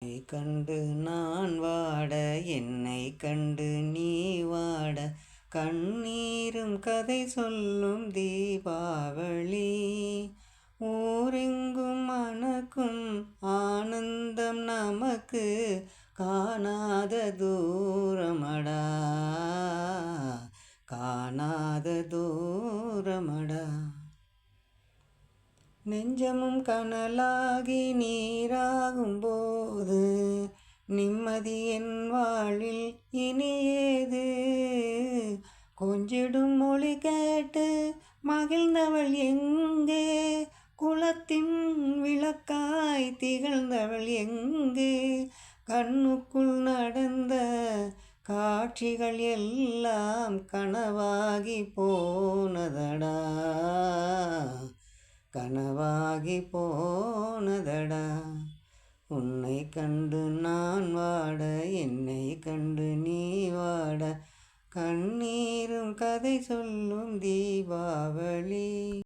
என்னை கண்டு நான் வாட என்னை கண்டு நீ வாட. கண்ணீரும் கதை சொல்லும் தீபாவளி. ஊரெங்கும் மனக்கும் ஆனந்தம் நமக்கு காணாத தூரமடா. காணாத தூரமடா. நெஞ்சமும் கனலாகி நீராகும்போ நிம்மதி என் வாழில் இனியேது. கொஞ்சிடும் மொழி கேட்டு மகிழ்ந்தவள் எங்கே? குலத்தின் விளக்காய் திகழ்ந்தவள் எங்கே? கண்ணுக்குள் நடந்த காட்சிகள் எல்லாம் கனவாகி போனதடா. கனவாகி போனதடா. உன்னை கண்டு நான் வாட என்னை கண்டு நீ வாட. கண்ணீரும் கதை சொல்லும் தீபாவளி.